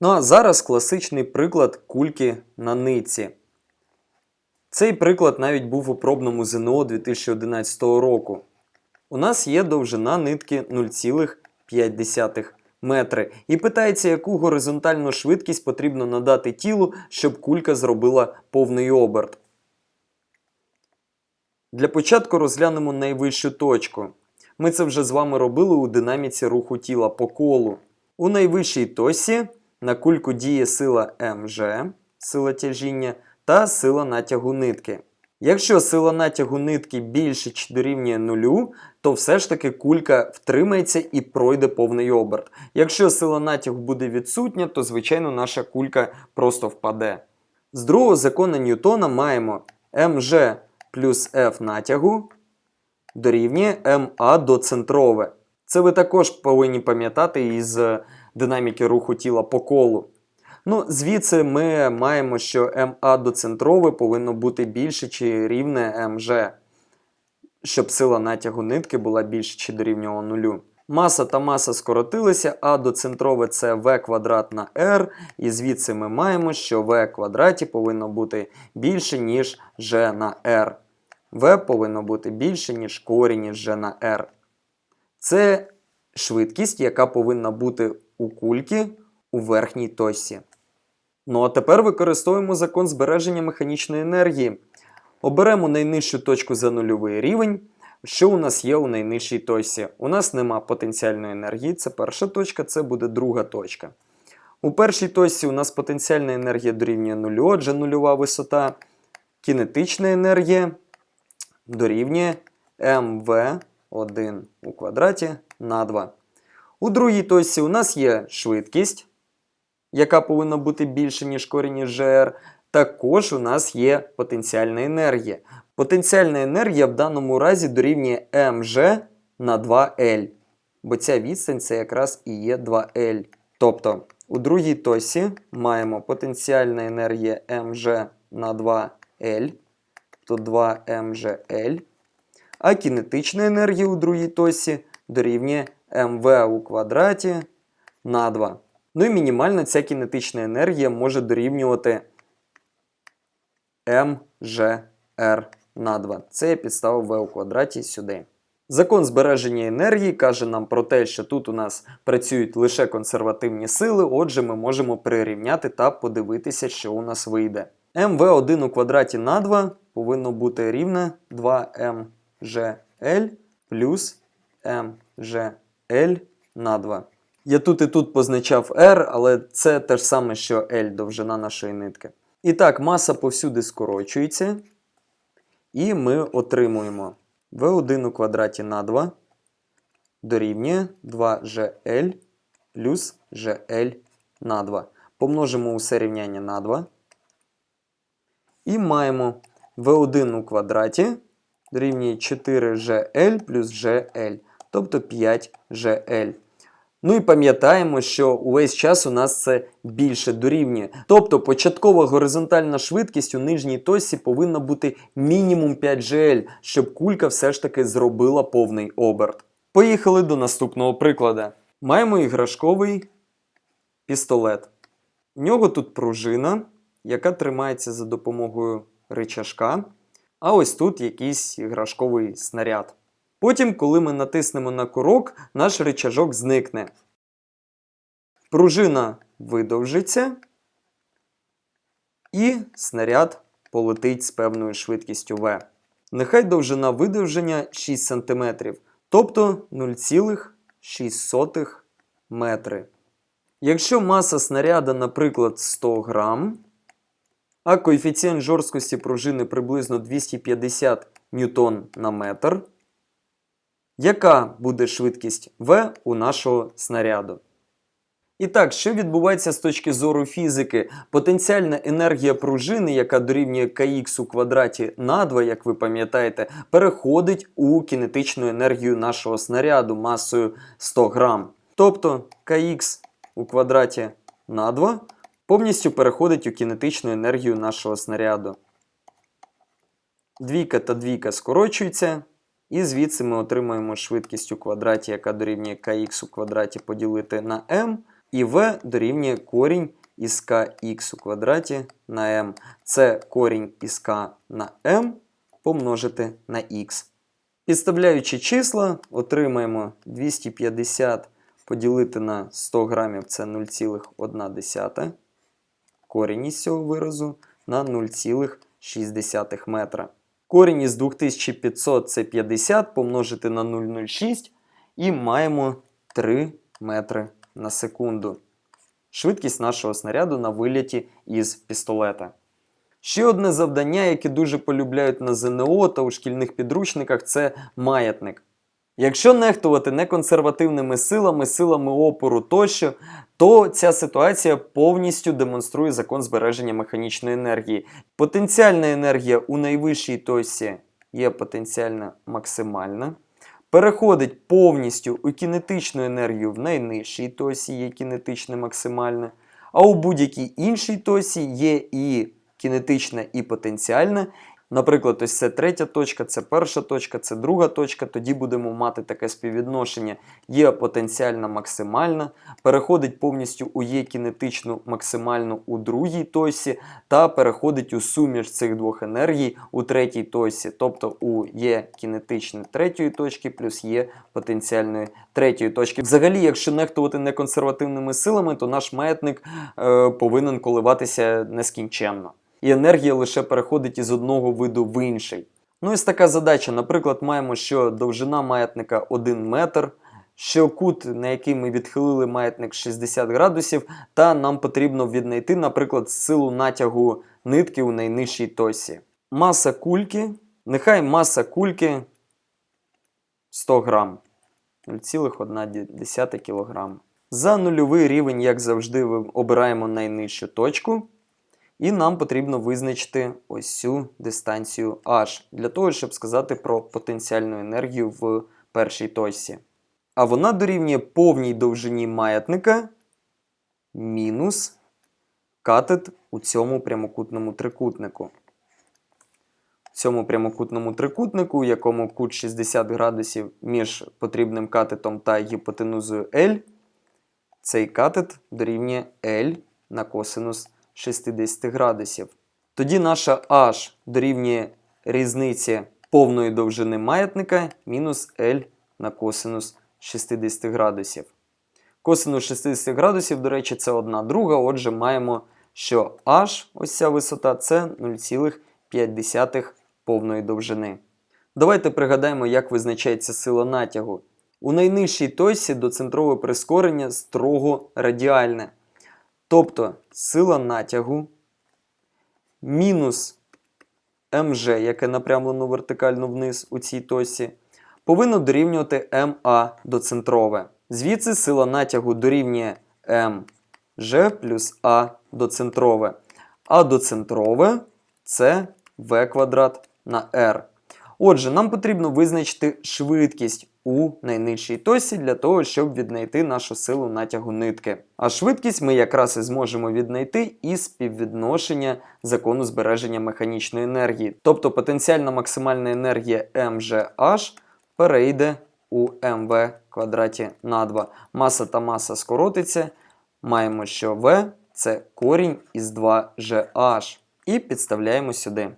Ну а зараз класичний приклад кульки на ниці. Цей приклад навіть був у пробному ЗНО 2011 року. У нас є довжина нитки 0,5 метри. І питається, яку горизонтальну швидкість потрібно надати тілу, щоб кулька зробила повний оберт. Для початку розглянемо найвищу точку. Ми це вже з вами робили у динаміці руху тіла по колу. У найвищій точці на кульку діє сила МЖ, сила тяжіння, та сила натягу нитки. Якщо сила натягу нитки більше чи дорівнює нулю, то все ж таки кулька втримається і пройде повний оберт. Якщо сила натягу буде відсутня, то звичайно наша кулька просто впаде. З другого закону Ньютона маємо МЖ плюс F натягу дорівнює МА доцентрове. Це ви також повинні пам'ятати із динаміки руху тіла по колу. Ну, звідси ми маємо, що МА доцентрове повинно бути більше чи рівне МЖ, щоб сила натягу нитки була більше чи дорівнювала нулю. Маса та маса скоротилися, а доцентрове це v квадрат на r, і звідси ми маємо, що v квадраті повинно бути більше, ніж g на r. v повинно бути більше, ніж корінь g на r. Це швидкість, яка повинна бути у кульки у верхній точці. Ну а тепер використовуємо закон збереження механічної енергії. Оберемо найнижчу точку за нульовий рівень. Що у нас є у найнижчій точці? У нас нема потенціальної енергії, це перша точка, це буде друга точка. У першій точці у нас потенціальна енергія дорівнює нулю, отже нульова висота. Кінетична енергія дорівнює mv1 у квадраті на 2. У другій точці у нас є швидкість, яка повинна бути більше, ніж корінь із GR. Також у нас є потенціальна енергія. Потенціальна енергія в даному разі дорівнює mg на 2L. Бо ця відстань це якраз і є 2L. Тобто у другій точці маємо потенціальна енергія mg на 2L, то 2mgl. А кінетична енергія у другій точці дорівнює mv у квадраті на 2. Ну і мінімально ця кінетична енергія може дорівнювати mgr на 2. Це я підставив v у квадраті сюди. Закон збереження енергії каже нам про те, що тут у нас працюють лише консервативні сили, отже, ми можемо прирівняти та подивитися, що у нас вийде. mv1 у квадраті на 2 повинно бути рівне 2mgl плюс mgl на 2. Я тут і тут позначав R, але це те ж саме, що L, довжина нашої нитки. І так, маса повсюди скорочується. І ми отримуємо V1 у квадраті на 2 дорівнює 2GL плюс GL на 2. Помножимо усе рівняння на 2. І маємо V1 у квадраті дорівнює 4GL плюс GL, тобто 5GL. Ну і пам'ятаємо, що увесь час у нас це більше дорівнює. Тобто початкова горизонтальна швидкість у нижній точці повинна бути мінімум 5 GL, щоб кулька все ж таки зробила повний оберт. Поїхали до наступного прикладу. Маємо іграшковий пістолет. У нього тут пружина, яка тримається за допомогою ричажка. А ось тут якийсь іграшковий снаряд. Потім, коли ми натиснемо на курок, наш ричажок зникне. Пружина видовжиться, і снаряд полетить з певною швидкістю V. Нехай довжина видовження 6 см, тобто 0,6 метри. Якщо маса снаряда, наприклад, 100 грам, а коефіцієнт жорсткості пружини приблизно 250 ньютон на метр, яка буде швидкість V у нашого снаряду? І так, що відбувається з точки зору фізики? Потенціальна енергія пружини, яка дорівнює kx у квадраті на 2, як ви пам'ятаєте, переходить у кінетичну енергію нашого снаряду масою 100 грам. Тобто kx у квадраті на 2 повністю переходить у кінетичну енергію нашого снаряду. Двійка та двійка скорочуються. І звідси ми отримаємо швидкість у квадраті, яка дорівнює kx у квадраті поділити на m, І v дорівнює корінь із kx у квадраті на m. Це корінь із k на m помножити на x. Підставляючи числа, отримаємо 250 поділити на 100 грамів це 0,1. Корінь із цього виразу на 0,6 метра. Корінь із 2500 це 50 помножити на 0,06 і маємо 3 метри на секунду. Швидкість нашого снаряду на виліті із пістолета. Ще одне завдання, яке дуже полюбляють на ЗНО та у шкільних підручниках, це маятник. Якщо нехтувати неконсервативними силами, силами опору тощо, то ця ситуація повністю демонструє закон збереження механічної енергії. Потенціальна енергія у найвищій точці є потенціальна максимальна. Переходить повністю у кінетичну енергію в найнижчій тосі, є кінетичне максимальне, а у будь-якій іншій тосі є і кінетична, і потенціальна. Наприклад, ось це третя точка, це перша точка, це друга точка. Тоді будемо мати таке співвідношення. Є потенціальна максимальна, переходить повністю у є кінетичну максимальну у другій точці, та переходить у суміш цих двох енергій у третій точці, тобто у є кінетичної третьої точки плюс є потенціальної третьої точки. Взагалі, якщо нехтувати неконсервативними силами, то наш маятник е, повинен коливатися нескінченно і енергія лише переходить із одного виду в інший. Ну, ось така задача. Наприклад, маємо, що довжина маятника 1 метр, що кут, на який ми відхилили маятник 60 градусів, та нам потрібно віднайти, наприклад, силу натягу нитки у найнижчій тосі. Маса кульки, нехай маса кульки 100 грам, 0,1 кг. За нульовий рівень, як завжди, обираємо найнижчу точку. І нам потрібно визначити ось цю дистанцію H, для того, щоб сказати про потенціальну енергію в першій точці. А вона дорівнює повній довжині маятника мінус катет у цьому прямокутному трикутнику. В цьому прямокутному трикутнику, у якому кут 60 градусів між потрібним катетом та гіпотенузою L, цей катет дорівнює L на косинус 60 градусів. Тоді наша H дорівнює різниці повної довжини маятника мінус L на косинус 60 градусів. Косинус 60 градусів, до речі, це одна друга. Отже, маємо, що H, ось ця висота, це 0,5 повної довжини. Давайте пригадаємо, як визначається сила натягу. У найнижчій точці доцентрове прискорення строго радіальне. Тобто сила натягу мінус МЖ, яке напрямлено вертикально вниз у цій точці, повинно дорівнювати МА доцентрове. Звідси сила натягу дорівнює МЖ плюс А доцентрове. А доцентрове це В квадрат на R. Отже, нам потрібно визначити швидкість у найнижчій точці для того, щоб віднайти нашу силу натягу нитки. А швидкість ми якраз і зможемо віднайти із співвідношення закону збереження механічної енергії. Тобто потенціальна максимальна енергія mgh перейде у mv квадраті на 2. Маса та маса скоротиться. Маємо, що v це корінь із 2gh. І підставляємо сюди.